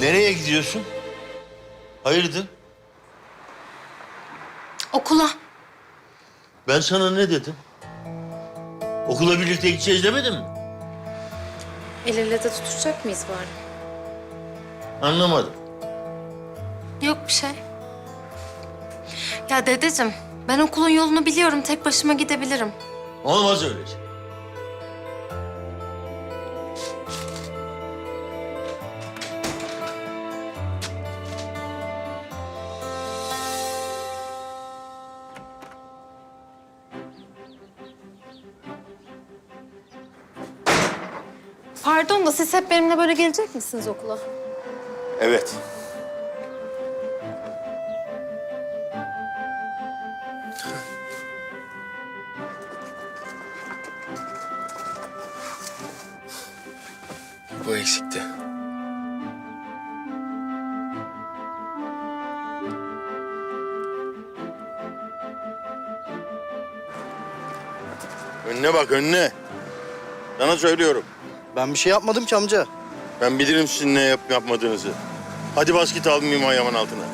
Nereye gidiyorsun? Hayırdır? Okula. Ben sana ne dedim? Okula birlikte gideceğiz demedim mi? El ele de tutuşacak mıyız bari? Anlamadım. Yok bir şey. Ya dedeciğim, ben okulun yolunu biliyorum. Tek başıma gidebilirim. Olmaz öyle şey. Pardon da siz hep benimle böyle gelecek misiniz okula? Evet. Bu eksikti. Önüne bak önüne. Sana söylüyorum. Ben bir şey yapmadım ki amca. Ben bilirim sizin ne yap yapmadığınızı. Hadi bas git al mim ayağımın altına.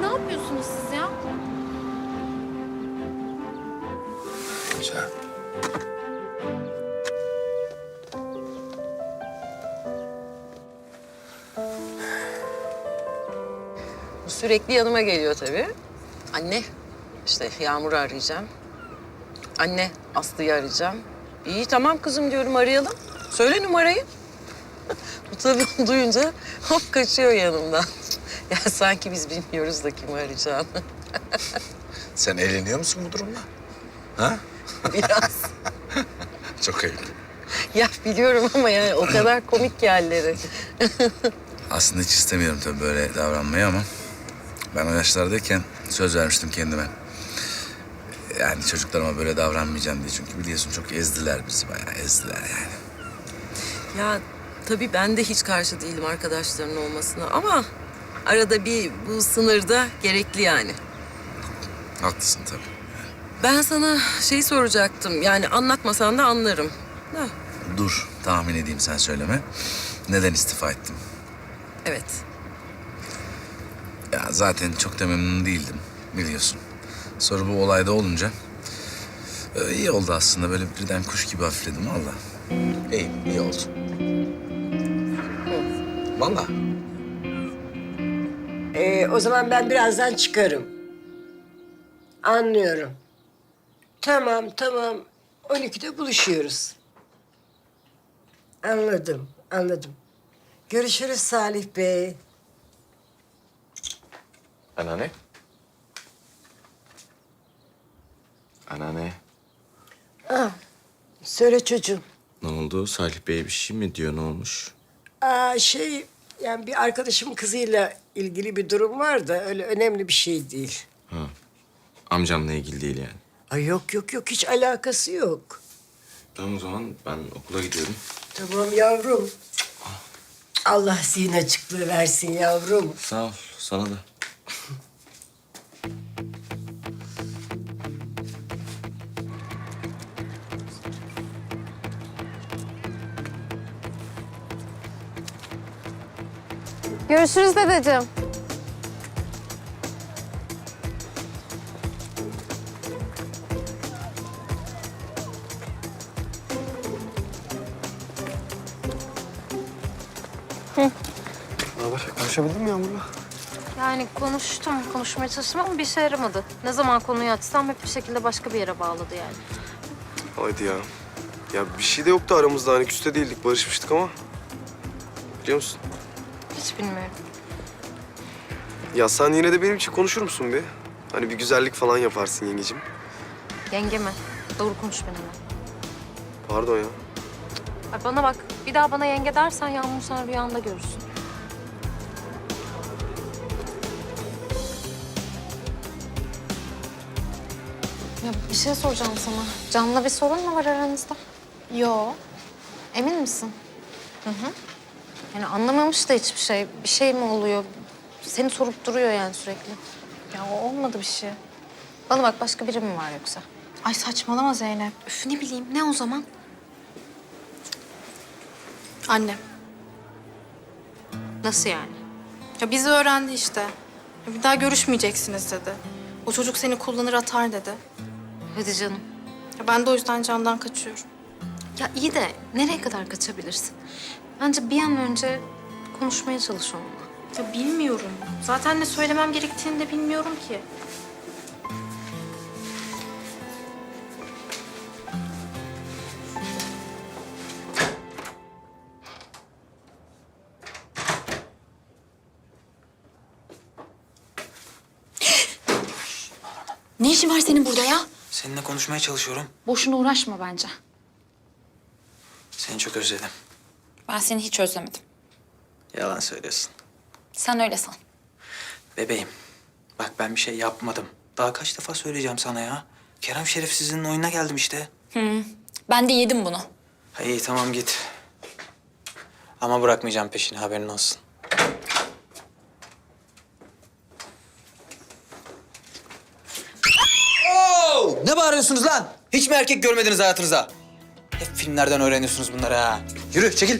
Ne yapıyorsunuz siz ya? Güzel. Sürekli yanıma geliyor tabii. Anne, işte Yağmur'u arayacağım. Anne, Aslı'yı arayacağım. İyi tamam kızım diyorum arayalım. Söyle numarayı. Bu tabii duyunca hop kaçıyor yanımdan. Ya sanki biz bilmiyoruz da kimi arayacağını. Sen eğleniyor musun bu durumda? Ha? Biraz. Çok ayıp. Ya biliyorum ama yani o kadar komik ki halleri. Aslında hiç istemiyorum tabii böyle davranmayı ama... ...ben o yaşlardayken söz vermiştim kendime. Yani çocuklarıma böyle davranmayacağım diye. Çünkü biliyorsun çok ezdiler bizi bayağı ezdiler yani. Ya tabii ben de hiç karşı değilim arkadaşlarının olmasına ama... ...arada bir bu sınırda gerekli yani. Haklısın tabii. Ben sana şey soracaktım. Yani anlatmasan da anlarım. Ha, Dur tahmin edeyim sen söyleme. Neden istifa ettim? evet. Ya zaten çok da memnun değildim biliyorsun. Sonra bu olayda olunca e, iyi oldu aslında böyle birden kuş gibi hafifledim valla. İyi, iyi oldu. Valla. Ee, o zaman ben birazdan çıkarım. Anlıyorum. Tamam, tamam. 12'de buluşuyoruz. Anladım, anladım. Görüşürüz Salih Bey. Anneanne. Anneanne. Söyle çocuğum. Ne oldu? Salih Bey bir şey mi diyor? Ne olmuş? Aa, şey, yani bir arkadaşımın kızıyla ilgili bir durum var da öyle önemli bir şey değil. Amcamla ilgili değil yani. Ay yok yok yok hiç alakası yok. Tamam o zaman ben okula gidiyorum. Tamam yavrum. Allah zihin açıklığı versin yavrum. Sağ ol. Sana da. Görüşürüz dedeciğim. Ne haber? Konuşabildin mi Yağmur'la? Yani konuştum, konuşmaya çalıştım ama bir şey yaramadı. Ne zaman konuyu açsam hep bir şekilde başka bir yere bağladı yani. Haydi ya. Ya bir şey de yoktu aramızda hani küste değildik barışmıştık ama. Biliyor musun? Hiç bilmiyorum. Ya sen yine de benim için konuşur musun bir? Hani bir güzellik falan yaparsın yengecim. Yenge mi? Doğru konuş benimle. Pardon ya. Ay bana bak, bir daha bana yenge dersen Yağmur sen rüyanda görürsün. Ya bir şey soracağım sana. Can'la bir sorun mu var aranızda? Yo. Emin misin? Hı hı. Yani anlamamış da hiçbir şey. Bir şey mi oluyor? Seni sorup duruyor yani sürekli. Ya o olmadı bir şey. Bana bak başka biri mi var yoksa? Ay saçmalama Zeynep. Üf ne bileyim ne o zaman? Annem. Nasıl yani? Ya bizi öğrendi işte. Ya Bir daha görüşmeyeceksiniz dedi. O çocuk seni kullanır atar dedi. Hadi canım. Ya ben de o yüzden candan kaçıyorum. Ya iyi de nereye kadar kaçabilirsin? Bence bir an önce konuşmaya çalış onunla. Ya bilmiyorum. Zaten ne söylemem gerektiğini de bilmiyorum ki. Ne işin var senin burada ya? Seninle konuşmaya çalışıyorum. Boşuna uğraşma bence. Seni çok özledim. Ben seni hiç özlemedim. Yalan söylüyorsun. Sen öyle san. Bebeğim, bak ben bir şey yapmadım. Daha kaç defa söyleyeceğim sana ya. Kerem şerefsizinin oyununa geldim işte. Ben de yedim bunu. İyi tamam git. Ama bırakmayacağım peşini haberin olsun. Oo, ne bağırıyorsunuz lan? Hiç mi erkek görmediniz hayatınızda? Hep filmlerden öğreniyorsunuz bunları ha. Yürü çekil.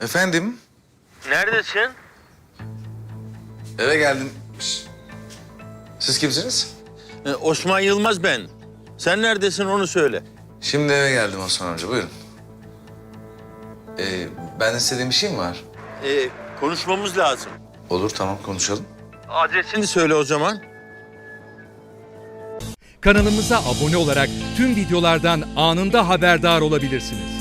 Efendim? Neredesin? Eve geldim. Şş. Siz kimsiniz? Ee, Osman Yılmaz ben. Sen neredesin onu söyle. Şimdi eve geldim Osman amca. Buyurun. Ee, ben istediğim bir şey mi var? Ee, konuşmamız lazım. Olur tamam konuşalım. Adresini söyle o zaman. Kanalımıza abone olarak tüm videolardan anında haberdar olabilirsiniz.